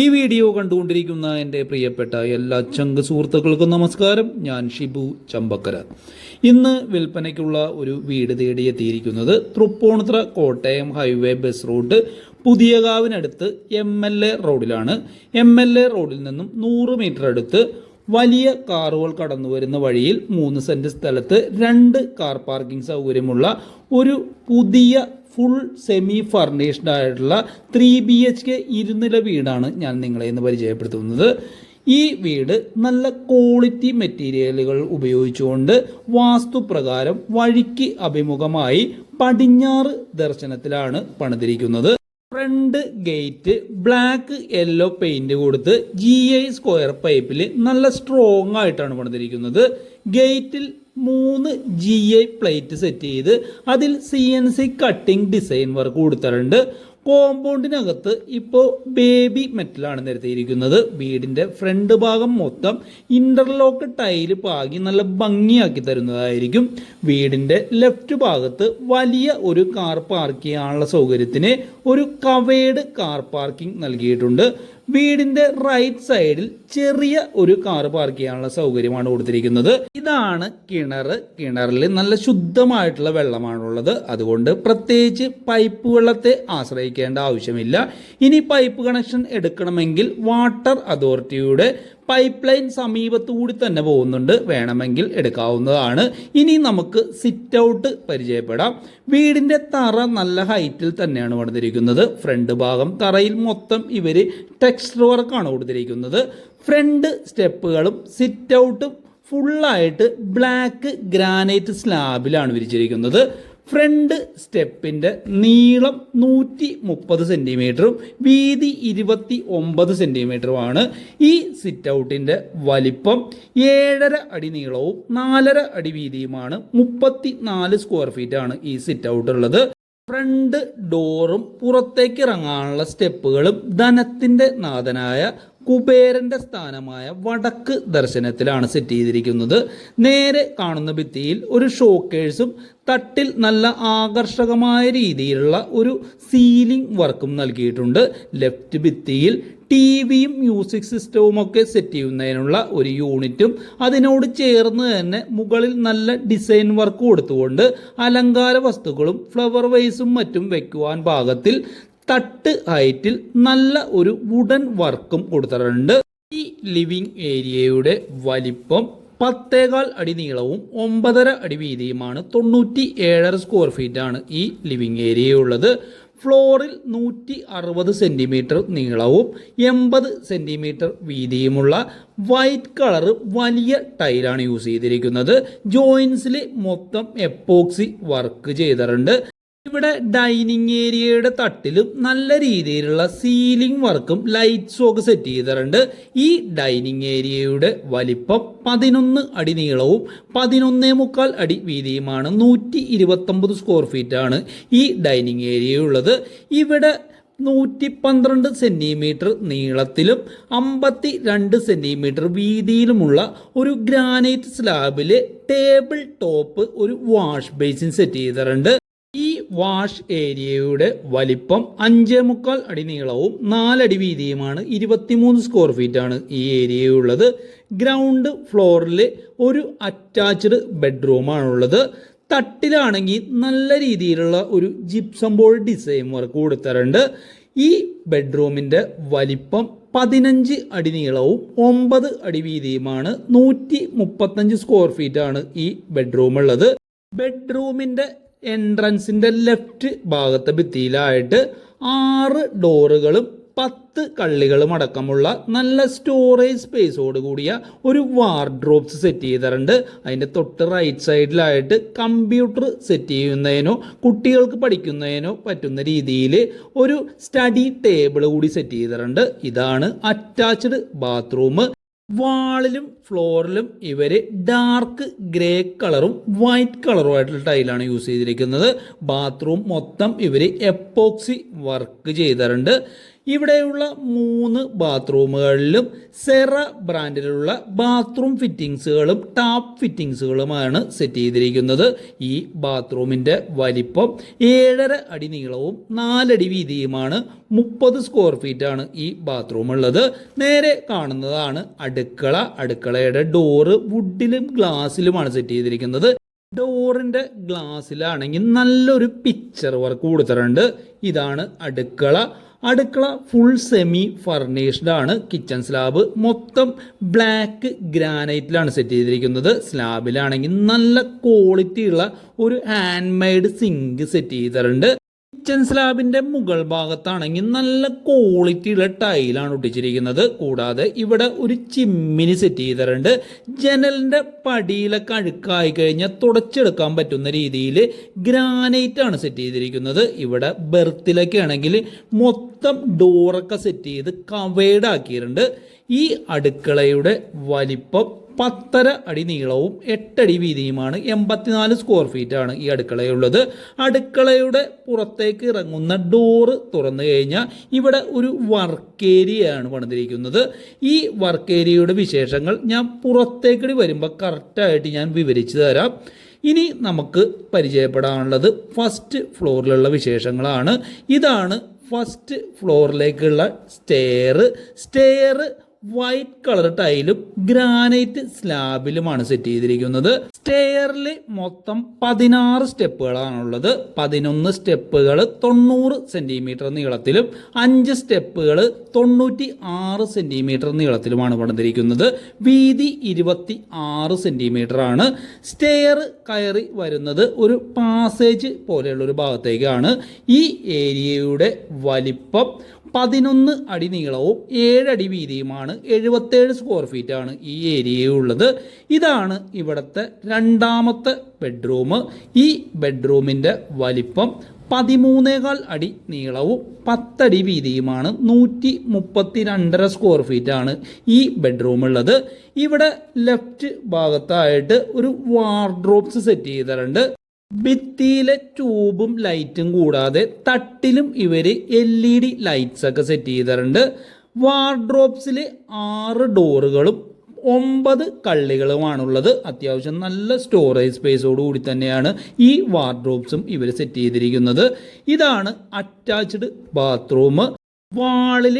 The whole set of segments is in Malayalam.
ഈ വീഡിയോ കണ്ടുകൊണ്ടിരിക്കുന്ന എന്റെ പ്രിയപ്പെട്ട എല്ലാ ചങ്ക് സുഹൃത്തുക്കൾക്കും നമസ്കാരം. ഞാൻ ഷിബു ചമ്പക്കര. ഇന്ന് വിൽപ്പനയ്ക്കുള്ള ഒരു വീട് തേടിയെത്തിയിരിക്കുന്നത് Tripunithura Kottayam highway bus route പുതിയകാവിനടുത്ത് M L A റോഡിലാണ്. എം എൽ എ റോഡിൽ നിന്നും നൂറ് മീറ്റർ അടുത്ത് വലിയ കാറുകൾ കടന്നു വരുന്ന വഴിയിൽ മൂന്ന് സെന്റ് സ്ഥലത്ത് രണ്ട് കാർ പാർക്കിംഗ് സൗകര്യമുള്ള ഒരു പുതിയ ഫുൾ സെമി ഫർണിഷ്ഡ് ആയിട്ടുള്ള ത്രീ ബി എച്ച് കെ ഇരുനില വീടാണ് ഞാൻ നിങ്ങളെ ഇന്ന് പരിചയപ്പെടുത്തുന്നത്. ഈ വീട് നല്ല ക്വാളിറ്റി മെറ്റീരിയലുകൾ ഉപയോഗിച്ചുകൊണ്ട് വാസ്തുപ്രകാരം വഴിക്ക് അഭിമുഖമായി പടിഞ്ഞാറ് ദർശനത്തിലാണ് പണിതിരിക്കുന്നത്. Front gate black yellow paint കൊടുത്ത് ജി ഐ സ്ക്വയർ പൈപ്പിൽ നല്ല സ്ട്രോങ് ആയിട്ടാണ് പണിതിരിക്കുന്നത്. ഗേറ്റിൽ മൂന്ന് ജി ഐ പ്ലേറ്റ് സെറ്റ് ചെയ്ത് അതിൽ C N C cutting design work കൊടുത്തിട്ടുണ്ട്. കോമ്പൗണ്ടിനകത്ത് ഇപ്പോൾ ബേബി മെറ്റലാണ് നിരത്തിയിരിക്കുന്നത്. വീടിന്റെ ഫ്രണ്ട് ഭാഗം മൊത്തം ഇന്റർലോക്ക് ടൈൽ പാകി നല്ല ഭംഗിയാക്കി തരുന്നതായിരിക്കും. വീടിന്റെ ലെഫ്റ്റ് ഭാഗത്ത് വലിയ ഒരു കാർ പാർക്ക് ചെയ്യാനുള്ള സൗകര്യത്തിന് ഒരു കവേഡ് കാർ പാർക്കിംഗ് നൽകിയിട്ടുണ്ട്. വീടിന്റെ റൈറ്റ് സൈഡിൽ ചെറിയ ഒരു കാർ പാർക്ക് ചെയ്യാനുള്ള സൗകര്യമാണ് കൊടുത്തിരിക്കുന്നത്. ഇതാണ് കിണർ. കിണറിൽ നല്ല ശുദ്ധമായിട്ടുള്ള വെള്ളമാണുള്ളത്. അതുകൊണ്ട് പ്രത്യേകിച്ച് പൈപ്പ് വെള്ളത്തെ ആശ്രയിക്കേണ്ട ആവശ്യമില്ല. ഇനി പൈപ്പ് കണക്ഷൻ എടുക്കണമെങ്കിൽ വാട്ടർ അതോറിറ്റിയുടെ പൈപ്പ് ലൈൻ സമീപത്തുകൂടി തന്നെ പോകുന്നുണ്ട്. വേണമെങ്കിൽ എടുക്കാവുന്നതാണ്. ഇനി നമുക്ക് സിറ്റ് ഔട്ട് പരിചയപ്പെടാം. വീടിന്റെ തറ നല്ല ഹൈറ്റിൽ തന്നെയാണ് വന്നിരിക്കുന്നത് ഫ്രണ്ട് ഭാഗം തറയിൽ മൊത്തം ഇവർ ടെക്സ്റ്റർ വർക്കാണ് കൊടുത്തിരിക്കുന്നത്. ഫ്രണ്ട് സ്റ്റെപ്പുകളും സിറ്റ് ഔട്ടും ഫുള്ളായിട്ട് ബ്ലാക്ക് ഗ്രാനൈറ്റ് സ്ലാബിലാണ് വിരിച്ചിരിക്കുന്നത്. ഫ്രണ്ട് സ്റ്റെപ്പിന്റെ നീളം നൂറ്റി മുപ്പത് സെന്റിമീറ്ററും വീതി ഇരുപത്തി ഒമ്പത് സെന്റിമീറ്ററുമാണ് ഈ സിറ്റ് ഔട്ടിന്റെ വലിപ്പം ഏഴര അടി നീളവും നാലര അടി വീതിയുമാണ്. മുപ്പത്തി നാല് സ്ക്വയർ ഫീറ്റാണ് ഈ സിറ്റ് ഔട്ട് ഉള്ളത് ഫ്രണ്ട് ഡോറും പുറത്തേക്ക് ഇറങ്ങാനുള്ള സ്റ്റെപ്പുകളും ധനത്തിന്റെ നാഥനായ കുബേരന്റെ സ്ഥാനമായ വടക്ക് ദർശനത്തിലാണ് സെറ്റ് ചെയ്തിരിക്കുന്നത്. നേരെ കാണുന്ന ഭിത്തിയിൽ ഒരു ഷോക്കേഴ്സും തട്ടിൽ നല്ല ആകർഷകമായ രീതിയിലുള്ള ഒരു സീലിംഗ് വർക്കും നൽകിയിട്ടുണ്ട്. ലെഫ്റ്റ് ഭിത്തിയിൽ ടി വിയും മ്യൂസിക് സിസ്റ്റവും ഒക്കെ സെറ്റ് ചെയ്യുന്നതിനുള്ള ഒരു യൂണിറ്റും അതിനോട് ചേർന്ന് തന്നെ മുകളിൽ നല്ല ഡിസൈൻ വർക്ക് കൊടുത്തുകൊണ്ട് അലങ്കാര വസ്തുക്കളും ഫ്ലവർ വൈസും മറ്റും വെക്കുവാൻ പാകത്തിൽ തട്ട് ഹൈറ്റിൽ നല്ല ഒരു വുഡൻ വർക്കും കൊടുത്തിട്ടുണ്ട്. ഈ ലിവിംഗ് ഏരിയയുടെ വലിപ്പം പത്തേകാൽ അടി നീളവും ഒമ്പതര അടി വീതിയുമാണ്. തൊണ്ണൂറ്റി ഏഴര സ്ക്വയർ ഫീറ്റ് ആണ് ഈ ലിവിംഗ് ഏരിയ ഉള്ളത് ഫ്ലോറിൽ നൂറ്റി അറുപത് സെന്റിമീറ്റർ നീളവും എൺപത് സെന്റിമീറ്റർ വീതിയുമുള്ള വൈറ്റ് കളർ വലിയ ടൈലാണ് യൂസ് ചെയ്തിരിക്കുന്നത്. ജോയിൻസിൽ മൊത്തം എപ്പോക്സി വർക്ക് ചെയ്തിട്ടുണ്ട്. ഇവിടെ ഡൈനിങ് ഏരിയയുടെ തട്ടിലും നല്ല രീതിയിലുള്ള സീലിംഗ് വർക്കും ലൈറ്റ്സും ഒക്കെ സെറ്റ് ചെയ്തിട്ടുണ്ട്. ഈ ഡൈനിങ് ഏരിയയുടെ വലിപ്പം പതിനൊന്ന് അടി നീളവും പതിനൊന്നേ മുക്കാൽ അടി വീതിയുമാണ്. നൂറ്റി ഇരുപത്തൊമ്പത് സ്ക്വയർ ഫീറ്റ് ആണ് ഈ ഡൈനിങ് ഏരിയ ഉള്ളത്. ഇവിടെ നൂറ്റി പന്ത്രണ്ട് സെന്റിമീറ്റർ നീളത്തിലും അമ്പത്തി രണ്ട് സെന്റിമീറ്റർ വീതിയിലുമുള്ള ഒരു ഗ്രാനൈറ്റ് സ്ലാബിൽ ടേബിൾ ടോപ്പ് ഒരു വാഷ് ബേസിൻ സെറ്റ് ചെയ്തിട്ടുണ്ട്. ഈ വാഷ് ഏരിയയുടെ വലിപ്പം അഞ്ചേ മുക്കാൽ അടി നീളവും നാലടി വീതിയുമാണ്. ഇരുപത്തിമൂന്ന് സ്ക്വയർ ഫീറ്റ് ആണ് ഈ ഏരിയയുള്ളത്. ഗ്രൗണ്ട് ഫ്ലോറിൽ ഒരു അറ്റാച്ച്ഡ് ബെഡ്റൂമാണുള്ളത് തട്ടിലാണെങ്കിൽ നല്ല രീതിയിലുള്ള ഒരു ജിപ്സം ബോർഡ് ഡിസൈൻ വർക്ക് കൊടുത്തിട്ടുണ്ട്. ഈ ബെഡ്റൂമിന്റെ വലിപ്പം പതിനഞ്ച് അടി നീളവും ഒമ്പത് അടി വീതിയുമാണ്. നൂറ്റി മുപ്പത്തഞ്ച് സ്ക്വയർ ഫീറ്റ് ആണ് ഈ ബെഡ്റൂം ഉള്ളത്. ബെഡ്റൂമിന്റെ എൻട്രൻസിന്റെ ലെഫ്റ്റ് ഭാഗത്തെ ഭിത്തിയിലായിട്ട് ആറ് ഡോറുകളും പത്ത് കള്ളികളും അടക്കമുള്ള നല്ല സ്റ്റോറേജ് സ്പേസോട് കൂടിയ ഒരു വാർഡ്രോബ്സ് സെറ്റ് ചെയ്തിട്ടുണ്ട്. അതിന്റെ തൊട്ട് റൈറ്റ് സൈഡിലായിട്ട് കമ്പ്യൂട്ടർ സെറ്റ് ചെയ്യുന്നതിനോ കുട്ടികൾക്ക് പഠിക്കുന്നതിനോ പറ്റുന്ന രീതിയിൽ ഒരു സ്റ്റഡി ടേബിൾ കൂടി സെറ്റ് ചെയ്തിട്ടുണ്ട്. ഇതാണ് അറ്റാച്ച്ഡ് ബാത്റൂം വാളിലും ഫ്ലോറിലും ഇവർ ഡാർക്ക് ഗ്രേ കളറും വൈറ്റ് കളറും ആയിട്ടുള്ള ടൈലാണ് യൂസ് ചെയ്തിരിക്കുന്നത്. ബാത്റൂം മൊത്തം ഇവർ എപ്പോക്സി വർക്ക് ചെയ്തിട്ടുണ്ട്. ഇവിടെയുള്ള മൂന്ന് ബാത്റൂമുകളിലും സെറ ബ്രാൻഡിലുള്ള ബാത്റൂം ഫിറ്റിങ്സുകളും ടാപ്പ് ഫിറ്റിങ്സുകളുമാണ് സെറ്റ് ചെയ്തിരിക്കുന്നത്. ഈ ബാത്റൂമിന്റെ വലിപ്പം ഏഴര അടി നീളവും നാലടി വീതിയുമാണ്. മുപ്പത് സ്ക്വയർ ഫീറ്റാണ് ഈ ബാത്റൂം ഉള്ളത് നേരെ കാണുന്നതാണ് അടുക്കള. അടുക്കളയുടെ ഡോറ് വുഡിലും ഗ്ലാസ്സിലുമാണ് സെറ്റ് ചെയ്തിരിക്കുന്നത്. ഡോറിന്റെ ഗ്ലാസ്സിലാണെങ്കിൽ നല്ലൊരു പിക്ചർ വർക്ക് കൊടുത്തിട്ടുണ്ട്. ഇതാണ് അടുക്കള. അടുക്കള ഫുൾ സെമി ഫർണിഷ്ഡ് ആണ്. കിച്ചൺ സ്ലാബ് മൊത്തം ബ്ലാക്ക് ഗ്രാനൈറ്റിലാണ് സെറ്റ് ചെയ്തിരിക്കുന്നത്. സ്ലാബിലാണെങ്കിൽ നല്ല ക്വാളിറ്റി ഉള്ള ഒരു ഹാൻഡ് മെയ്ഡ് സിങ്ക് സെറ്റ് ചെയ്തിട്ടുണ്ട്. കിച്ചൺ സ്ലാബിന്റെ മുകൾ ഭാഗത്താണെങ്കിൽ നല്ല ക്വാളിറ്റിയുള്ള ടൈലാണ് ഒട്ടിച്ചിരിക്കുന്നത്. കൂടാതെ ഇവിടെ ഒരു ചിമ്മിനി സെറ്റ് ചെയ്തിട്ടുണ്ട്. ജനലിന്റെ പടിയിലൊക്കെ അഴുക്കായി കഴിഞ്ഞാൽ തുടച്ചെടുക്കാൻ പറ്റുന്ന രീതിയിൽ ഗ്രാനൈറ്റ് ആണ് സെറ്റ് ചെയ്തിരിക്കുന്നത്. ഇവിടെ ബെർത്തിലൊക്കെ ആണെങ്കിൽ മൊത്തം ഡോറൊക്കെ സെറ്റ് ചെയ്ത് കവേഡ് ആക്കിയിട്ടുണ്ട്. ഈ അടുക്കളയുടെ വലിപ്പം പത്തര അടി നീളവും എട്ടടി വീതിയുമാണ് എൺപത്തിനാല് സ്ക്വയർ ഫീറ്റ് ആണ് ഈ അടുക്കളയുള്ളത്. അടുക്കളയുടെ പുറത്തേക്ക് ഇറങ്ങുന്ന ഡോറ് തുറന്നു കഴിഞ്ഞാൽ ഇവിടെ ഒരു വർക്ക് ഏരിയയാണ് പണിതിരിക്കുന്നത്. ഈ വർക്ക് ഏരിയയുടെ വിശേഷങ്ങൾ ഞാൻ പുറത്തേക്കടി വരുമ്പോൾ കറക്റ്റായിട്ട് ഞാൻ വിവരിച്ചു തരാം. ഇനി നമുക്ക് പരിചയപ്പെടാനുള്ളത് ഫസ്റ്റ് ഫ്ലോറിലുള്ള വിശേഷങ്ങളാണ്. ഇതാണ് ഫസ്റ്റ് ഫ്ലോറിലേക്കുള്ള സ്റ്റെയർ സ്റ്റെയർ വൈറ്റ് കളർ ടൈലും ഗ്രാനൈറ്റ് സ്ലാബിലുമാണ് സെറ്റ് ചെയ്തിരിക്കുന്നത്. സ്റ്റെയറിൽ മൊത്തം പതിനാറ് സ്റ്റെപ്പുകളാണുള്ളത്. പതിനൊന്ന് സ്റ്റെപ്പുകൾ തൊണ്ണൂറ് സെന്റിമീറ്റർ നീളത്തിലും അഞ്ച് സ്റ്റെപ്പുകൾ തൊണ്ണൂറ്റി ആറ് സെന്റിമീറ്റർ നീളത്തിലുമാണ് പണിതിരിക്കുന്നത്. വീതി ഇരുപത്തി ആറ് സെന്റിമീറ്റർ ആണ്. സ്റ്റെയർ കയറി വരുന്നത് ഒരു പാസേജ് പോലെയുള്ള ഒരു ഭാഗത്തേക്കാണ്. ഈ ഏരിയയുടെ വലിപ്പം പതിനൊന്ന് അടി നീളവും ഏഴടി വീതിയുമാണ് എഴുപത്തേഴ് സ്ക്വയർ ഫീറ്റ് ആണ് ഈ ഏരിയയുള്ളത് ഇതാണ് ഇവിടുത്തെ രണ്ടാമത്തെ ബെഡ്റൂം ഈ ബെഡ്റൂമിന്റെ വലിപ്പം പതിമൂന്നേകാൽ അടി നീളവും പത്തടി വീതിയുമാണ്. നൂറ്റി മുപ്പത്തി രണ്ടര സ്ക്വയർ ഫീറ്റ് ആണ് ഈ ബെഡ്റൂം ഉള്ളത്. ഇവിടെ ലെഫ്റ്റ് ഭാഗത്തായിട്ട് ഒരു വാർഡ്രോബ്സ് സെറ്റ് ചെയ്തിട്ടുണ്ട്. ഭിത്തിയിലെ ട്യൂബും ലൈറ്റും കൂടാതെ തട്ടിലും ഇവർ എൽ ഇ ഡി ലൈറ്റ്സ് ഒക്കെ സെറ്റ് ചെയ്തിട്ടുണ്ട്. വാർഡ്രോബ്സിൽ ആറ് ഡോറുകളും ഒമ്പത് കള്ളികളുമാണുള്ളത്. അത്യാവശ്യം നല്ല സ്റ്റോറേജ് സ്പേസോട് കൂടി തന്നെയാണ് ഈ വാർഡ്രോപ്സും ഇവർ സെറ്റ് ചെയ്തിരിക്കുന്നത്. ഇതാണ് അറ്റാച്ച്ഡ് ബാത്റൂം വാളിൽ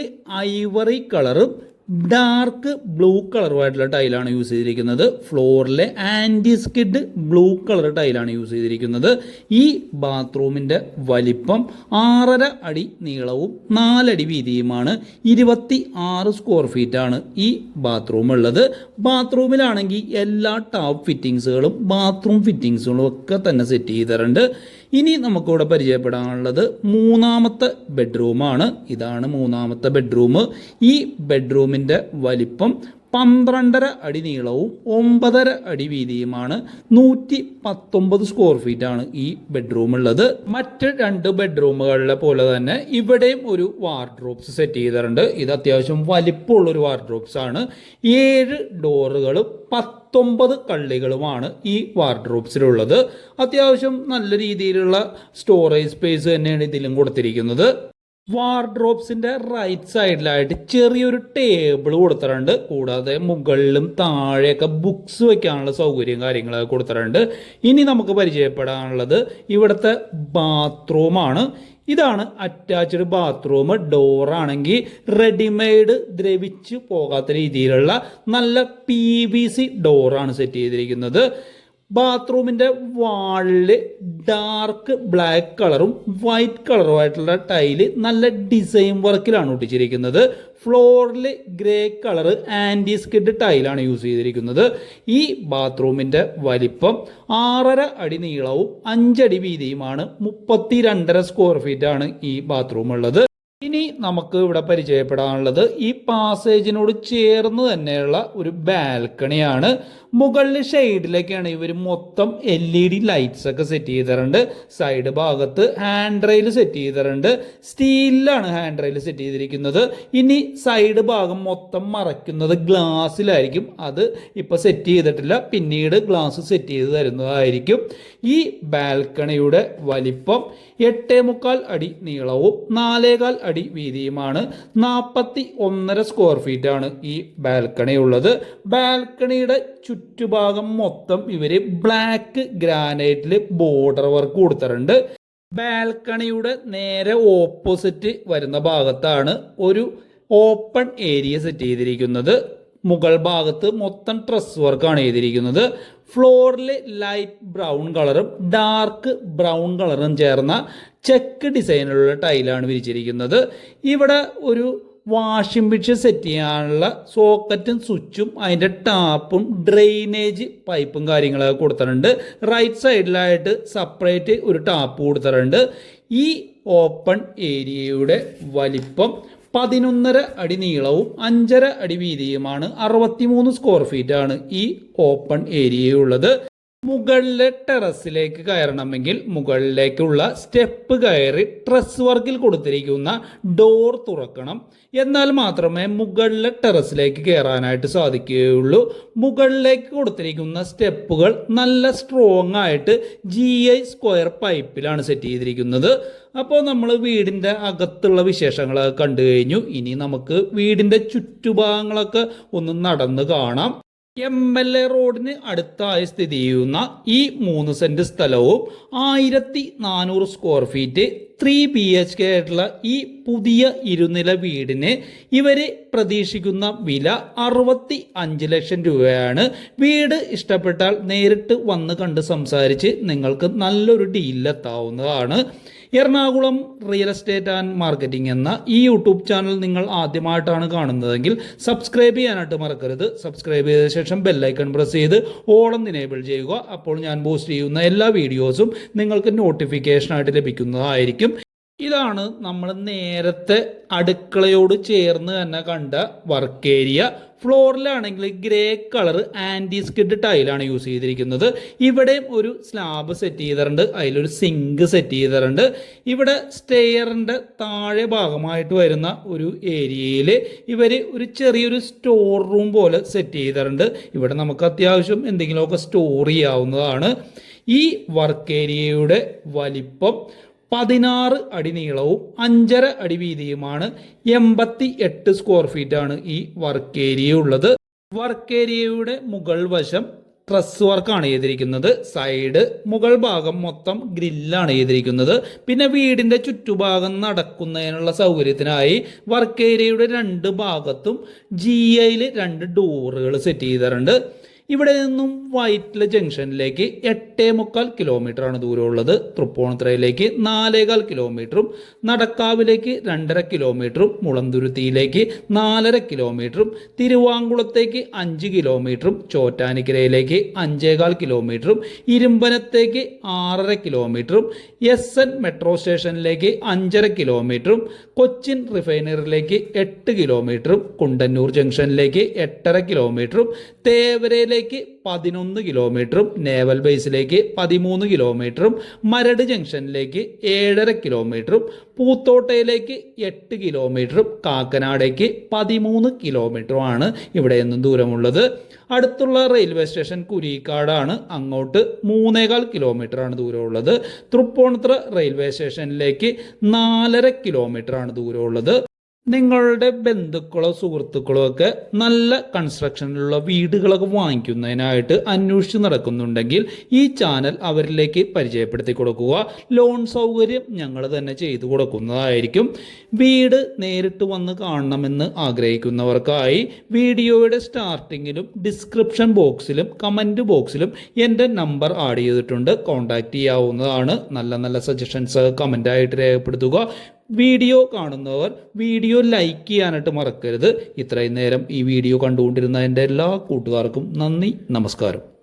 ഐവറി കളറും ഡാർക്ക് ബ്ലൂ കളറുമായിട്ടുള്ള ടൈലാണ് യൂസ് ചെയ്തിരിക്കുന്നത്. ഫ്ലോറിലെ ആന്റി സ്കിഡ് ബ്ലൂ കളർ ടൈലാണ് യൂസ് ചെയ്തിരിക്കുന്നത്. ഈ ബാത്റൂമിന്റെ വലിപ്പം ആറര അടി നീളവും നാലടി വീതിയുമാണ്. ഇരുപത്തി ആറ് സ്ക്വയർ ഫീറ്റാണ് ഈ ബാത്റൂം ഉള്ളത്. ബാത്റൂമിലാണെങ്കിൽ എല്ലാ ടാപ്പ് ഫിറ്റിങ്സുകളും ബാത്റൂം ഫിറ്റിങ്സുകളും ഒക്കെ തന്നെ സെറ്റ് ചെയ്തിട്ടുണ്ട്. ഇനി നമുക്കിവിടെ പരിചയപ്പെടാനുള്ളത് മൂന്നാമത്തെ ബെഡ്റൂമാണ് ഇതാണ് മൂന്നാമത്തെ ബെഡ്റൂം ഈ ബെഡ്റൂമിന്റെ വലിപ്പം പന്ത്രണ്ടര അടി നീളവും ഒമ്പതര അടി വീതിയുമാണ് നൂറ്റി പത്തൊമ്പത് സ്ക്വയർ ഫീറ്റ് ആണ് ഈ ബെഡ്റൂം ഉള്ളത്. മറ്റ് രണ്ട് ബെഡ്റൂമുകളിലെ പോലെ തന്നെ ഇവിടെയും ഒരു വാർഡ്രോബ്സ് സെറ്റ് ചെയ്തിട്ടുണ്ട്. ഇത് അത്യാവശ്യം വലിപ്പമുള്ള ഒരു വാർഡ്രോബ്സ് ആണ്. ഏഴ് ഡോറുകളും പത്തൊമ്പത് കള്ളികളുമാണ് ഈ വാർഡ്രോബ്സിലുള്ളത് അത്യാവശ്യം നല്ല രീതിയിലുള്ള സ്റ്റോറേജ് സ്പേസ് തന്നെയാണ് ഇതിലും കൊടുത്തിരിക്കുന്നത്. വാർഡ്രോബ്സിന്റെ റൈറ്റ് സൈഡിലായിട്ട് ചെറിയൊരു ടേബിൾ കൊടുത്തിട്ടുണ്ട്. കൂടാതെ മുകളിലും താഴെയൊക്കെ ബുക്സ് വെക്കാനുള്ള സൗകര്യം കാര്യങ്ങളൊക്കെ കൊടുത്തിട്ടുണ്ട്. ഇനി നമുക്ക് പരിചയപ്പെടാനുള്ളത് ഇവിടുത്തെ ബാത്റൂമാണ് ഇതാണ് അറ്റാച്ച്ഡ് ബാത്റൂം ഡോറാണെങ്കിൽ റെഡിമെയ്ഡ് ദ്രവിച്ച് പോകാത്ത രീതിയിലുള്ള നല്ല പി വി സി ഡോറാണ് സെറ്റ് ചെയ്തിരിക്കുന്നത്. ബാത്റൂമിന്റെ വാളിൽ ഡാർക്ക് ബ്ലാക്ക് കളറും വൈറ്റ് കളറും ആയിട്ടുള്ള ടൈൽ നല്ല ഡിസൈൻ വർക്കിലാണ് ഒട്ടിച്ചിരിക്കുന്നത്. ഫ്ലോറിൽ ഗ്രേ കളർ ആന്റി സ്കിഡ് ടൈലാണ് യൂസ് ചെയ്തിരിക്കുന്നത്. ഈ ബാത്റൂമിന്റെ വലിപ്പം ആറര അടി നീളവും അഞ്ചടി വീതിയുമാണ്. മുപ്പത്തി രണ്ടര സ്ക്വയർ ഫീറ്റ് ആണ് ഈ ബാത്റൂം ഉള്ളത് ഇനി നമുക്ക് ഇവിടെ പരിചയപ്പെടാനുള്ളത് ഈ പാസേജിനോട് ചേർന്ന് തന്നെയുള്ള ഒരു ബാൽക്കണിയാണ്. മുകളിൽ ഷെയ്ഡിലേക്കാണ് ഇവർ മൊത്തം എൽ ഇ ഡി ലൈറ്റ്സ് ഒക്കെ സെറ്റ് ചെയ്തിട്ടുണ്ട്. സൈഡ് ഭാഗത്ത് ഹാൻഡ് റെയിൽ സെറ്റ് ചെയ്തിട്ടുണ്ട്. സ്റ്റീലിലാണ് ഹാൻഡ് റെയിൽ സെറ്റ് ചെയ്തിരിക്കുന്നത്. ഇനി സൈഡ് ഭാഗം മൊത്തം മറയ്ക്കുന്നത് ഗ്ലാസ്സിലായിരിക്കും അത് ഇപ്പോൾ സെറ്റ് ചെയ്തിട്ടില്ല. പിന്നീട് ഗ്ലാസ് സെറ്റ് ചെയ്ത് തരുന്നതായിരിക്കും. ഈ ബാൽക്കണിയുടെ വലിപ്പം എട്ടേ മുക്കാൽ അടി നീളവും നാലേകാൽ അടി വീതിയുമാണ്. നാൽപ്പത്തി ഒന്നര സ്ക്വയർ ഫീറ്റാണ് ഈ ബാൽക്കണി ഉള്ളത് ബാൽക്കണിയുടെ ചുറ്റുഭാഗം മൊത്തം ഇവർ ബ്ലാക്ക് ഗ്രാനൈറ്റിൽ ബോർഡർ വർക്ക് കൊടുത്തിട്ടുണ്ട്. ബാൽക്കണിയുടെ നേരെ ഓപ്പോസിറ്റ് വരുന്ന ഭാഗത്താണ് ഒരു ഓപ്പൺ ഏരിയ സെറ്റ് ചെയ്തിരിക്കുന്നത്. മുകൾ ഭാഗത്ത് മൊത്തം ട്രസ് വർക്കാണ് ചെയ്തിരിക്കുന്നത്. ഫ്ലോറിൽ ലൈറ്റ് ബ്രൗൺ കളറും ഡാർക്ക് ബ്രൗൺ കളറും ചേർന്ന ചെക്ക് ഡിസൈനിലുള്ള ടൈലാണ് വിരിച്ചിരിക്കുന്നത്. ഇവിടെ ഒരു വാഷിംഗ് മെഷീൻ സെറ്റ് ചെയ്യാനുള്ള സോക്കറ്റും സ്വിച്ചും അതിന്റെ ടാപ്പും ഡ്രെയിനേജ് പൈപ്പും കാര്യങ്ങളൊക്കെ കൊടുത്തിട്ടുണ്ട്. റൈറ്റ് സൈഡിലായിട്ട് സെപ്പറേറ്റ് ഒരു ടാപ്പ് കൊടുത്തിട്ടുണ്ട്. ഈ ഓപ്പൺ ഏരിയയുടെ വലിപ്പം പതിനൊന്നര അടി നീളവും അഞ്ചര അടി വീതിയുമാണ്. അറുപത്തിമൂന്ന് സ്ക്വയർ ഫീറ്റ് ആണ് ഈ ഓപ്പൺ ഏരിയയുള്ളത് മുകളിലെ ടെറസിലേക്ക് കയറണമെങ്കിൽ മുകളിലേക്കുള്ള സ്റ്റെപ്പ് കയറി ട്രസ് വർക്കിൽ കൊടുത്തിരിക്കുന്ന ഡോർ തുറക്കണം. എന്നാൽ മാത്രമേ മുകളിലെ ടെറസിലേക്ക് കയറാനായിട്ട് സാധിക്കുകയുള്ളൂ. മുകളിലേക്ക് കൊടുത്തിരിക്കുന്ന സ്റ്റെപ്പുകൾ നല്ല സ്ട്രോങ് ആയിട്ട് ജി ഐ സ്ക്വയർ പൈപ്പിലാണ് സെറ്റ് ചെയ്തിരിക്കുന്നത്. അപ്പോൾ നമ്മൾ വീടിന്റെ അകത്തുള്ള വിശേഷങ്ങളൊക്കെ കണ്ടു കഴിഞ്ഞു. ഇനി നമുക്ക് വീടിന്റെ ചുറ്റുഭാഗങ്ങളൊക്കെ ഒന്ന് നടന്ന് കാണാം. എം എൽ എ റോഡിന് അടുത്തായി സ്ഥിതി ചെയ്യുന്ന ഈ മൂന്ന് സെന്റ് സ്ഥലവും ആയിരത്തി നാനൂറ് square feet three B H K ആയിട്ടുള്ള ഈ പുതിയ ഇരുനില വീടിന് ഇവർ പ്രതീക്ഷിക്കുന്ന വില അറുപത്തി അഞ്ച് ലക്ഷം രൂപയാണ്. വീട് ഇഷ്ടപ്പെട്ടാൽ നേരിട്ട് വന്ന് കണ്ട് സംസാരിച്ച് നിങ്ങൾക്ക് നല്ലൊരു ഡീലിലെത്താവുന്നതാണ് Ernakulam real estate and marketing എന്ന ഈ യൂട്യൂബ് ചാനൽ നിങ്ങൾ ആദ്യമായിട്ടാണ് കാണുന്നതെങ്കിൽ സബ്സ്ക്രൈബ് ചെയ്യാനായിട്ട് മറക്കരുത്. സബ്സ്ക്രൈബ് ചെയ്ത ശേഷം ബെല്ലൈക്കൺ പ്രസ് ചെയ്ത് ഓളം എനേബിൾ ചെയ്യുക. അപ്പോൾ ഞാൻ പോസ്റ്റ് ചെയ്യുന്ന എല്ലാ വീഡിയോസും നിങ്ങൾക്ക് നോട്ടിഫിക്കേഷനായിട്ട് ലഭിക്കുന്നതായിരിക്കും. ഇതാണ് നമ്മൾ നേരത്തെ അടുക്കളയോട് ചേർന്ന് തന്നെ കണ്ട വർക്ക് ഏരിയ ഫ്ലോറിലാണെങ്കിൽ ഗ്രേ കളർ ആന്റി സ്കിഡ് ടൈലാണ് യൂസ് ചെയ്തിരിക്കുന്നത്. ഇവിടെയും ഒരു സ്ലാബ് സെറ്റ് ചെയ്തിട്ടുണ്ട്. അതിലൊരു സിങ്ക് സെറ്റ് ചെയ്തിട്ടുണ്ട്. ഇവിടെ സ്റ്റെയറിന്റെ താഴെ ഭാഗമായിട്ട് വരുന്ന ഒരു ഏരിയയിൽ ഇവർ ഒരു ചെറിയൊരു സ്റ്റോർ റൂം പോലെ സെറ്റ് ചെയ്തിട്ടുണ്ട്. ഇവിടെ നമുക്ക് അത്യാവശ്യം എന്തെങ്കിലുമൊക്കെ സ്റ്റോർ ചെയ്യാവുന്നതാണ്. ഈ വർക്ക് ഏരിയയുടെ വലിപ്പം പതിനാറ് അടി നീളവും അഞ്ചര അടി വീതിയുമാണ് എൺപത്തി എട്ട് സ്ക്വയർ ഫീറ്റ് ആണ് ഈ വർക്ക് ഏരിയ ഉള്ളത്. വർക്ക് ഏരിയയുടെ മുകൾ വശം ട്രസ് വർക്കാണ് ചെയ്തിരിക്കുന്നത്. സൈഡ് മുകൾ ഭാഗം മൊത്തം ഗ്രില്ലാണ് ചെയ്തിരിക്കുന്നത്. പിന്നെ വീടിന്റെ ചുറ്റുഭാഗം നടക്കുന്നതിനുള്ള സൗകര്യത്തിനായി വർക്ക് ഏരിയയുടെ രണ്ട് ഭാഗത്തും ജി ഐയിൽ രണ്ട് ഡോറുകൾ സെറ്റ് ചെയ്തിട്ടുണ്ട്. ഇവിടെ നിന്നും വൈറ്റില ജംഗ്ഷനിലേക്ക് എട്ടേ മുക്കാൽ കിലോമീറ്റർ ആണ് ദൂരമുള്ളത്. തൃപ്പൂണിത്തുറയിലേക്ക് നാലേകാൽ കിലോമീറ്ററും നടക്കാവിലേക്ക് രണ്ടര കിലോമീറ്ററും മുളന്തുരുത്തിയിലേക്ക് നാലര കിലോമീറ്ററും തിരുവാങ്കുളത്തേക്ക് അഞ്ച് കിലോമീറ്ററും ചോറ്റാനിക്കരയിലേക്ക് അഞ്ചേകാൽ കിലോമീറ്ററും ഇരുമ്പനത്തേക്ക് ആറര കിലോമീറ്ററും എസ് എൻ മെട്രോ സ്റ്റേഷനിലേക്ക് അഞ്ചര കിലോമീറ്ററും കൊച്ചിൻ റിഫൈനറിയിലേക്ക് എട്ട് കിലോമീറ്ററും കുണ്ടന്നൂർ ജംഗ്ഷനിലേക്ക് എട്ടര കിലോമീറ്ററും തേവരയിലേക്ക് പതിനൊന്ന് കിലോമീറ്ററും നേവൽ ബേസിലേക്ക് പതിമൂന്ന് കിലോമീറ്ററും മരട് ജംഗ്ഷനിലേക്ക് ഏഴര കിലോമീറ്ററും പൂത്തോട്ടയിലേക്ക് എട്ട് കിലോമീറ്ററും കാക്കനാടേക്ക് പതിമൂന്ന് കിലോമീറ്ററുമാണ് ഇവിടെ നിന്നും ദൂരമുള്ളത്. അടുത്തുള്ള റെയിൽവേ സ്റ്റേഷൻ കുരിക്കാടാണ്. അങ്ങോട്ട് മൂന്നേകാൽ കിലോമീറ്ററാണ് ദൂരമുള്ളത്. തൃപ്പൂണിത്തുറ റെയിൽവേ സ്റ്റേഷനിലേക്ക് നാലര കിലോമീറ്ററാണ് ദൂരമുള്ളത്. നിങ്ങളുടെ ബന്ധുക്കളോ സുഹൃത്തുക്കളോ ഒക്കെ നല്ല കൺസ്ട്രക്ഷനിലുള്ള വീടുകളൊക്കെ വാങ്ങിക്കുന്നതിനായിട്ട് അന്വേഷിച്ച് നടക്കുന്നുണ്ടെങ്കിൽ ഈ ചാനൽ അവരിലേക്ക് പരിചയപ്പെടുത്തി കൊടുക്കുക. ലോൺ സൗകര്യം ഞങ്ങൾ തന്നെ ചെയ്തു കൊടുക്കുന്നതായിരിക്കും. വീട് നേരിട്ട് വന്ന് കാണണമെന്ന് ആഗ്രഹിക്കുന്നവർക്കായി വീഡിയോയുടെ സ്റ്റാർട്ടിങ്ങിലും ഡിസ്ക്രിപ്ഷൻ ബോക്സിലും കമന്റ് ബോക്സിലും എന്റെ നമ്പർ ആഡ് ചെയ്തിട്ടുണ്ട്. കോൺടാക്റ്റ് ചെയ്യാവുന്നതാണ്. നല്ല നല്ല സജഷൻസ് കമന്റായിട്ട് രേഖപ്പെടുത്തുക. വീഡിയോ കാണുന്നവർ വീഡിയോ ലൈക്ക് ചെയ്യാനായിട്ട് മറക്കരുത്. ഇത്രയും നേരം ഈ വീഡിയോ കണ്ടുകൊണ്ടിരുന്ന എന്റെ എല്ലാ കൂട്ടുകാർക്കും നന്ദി നമസ്കാരം.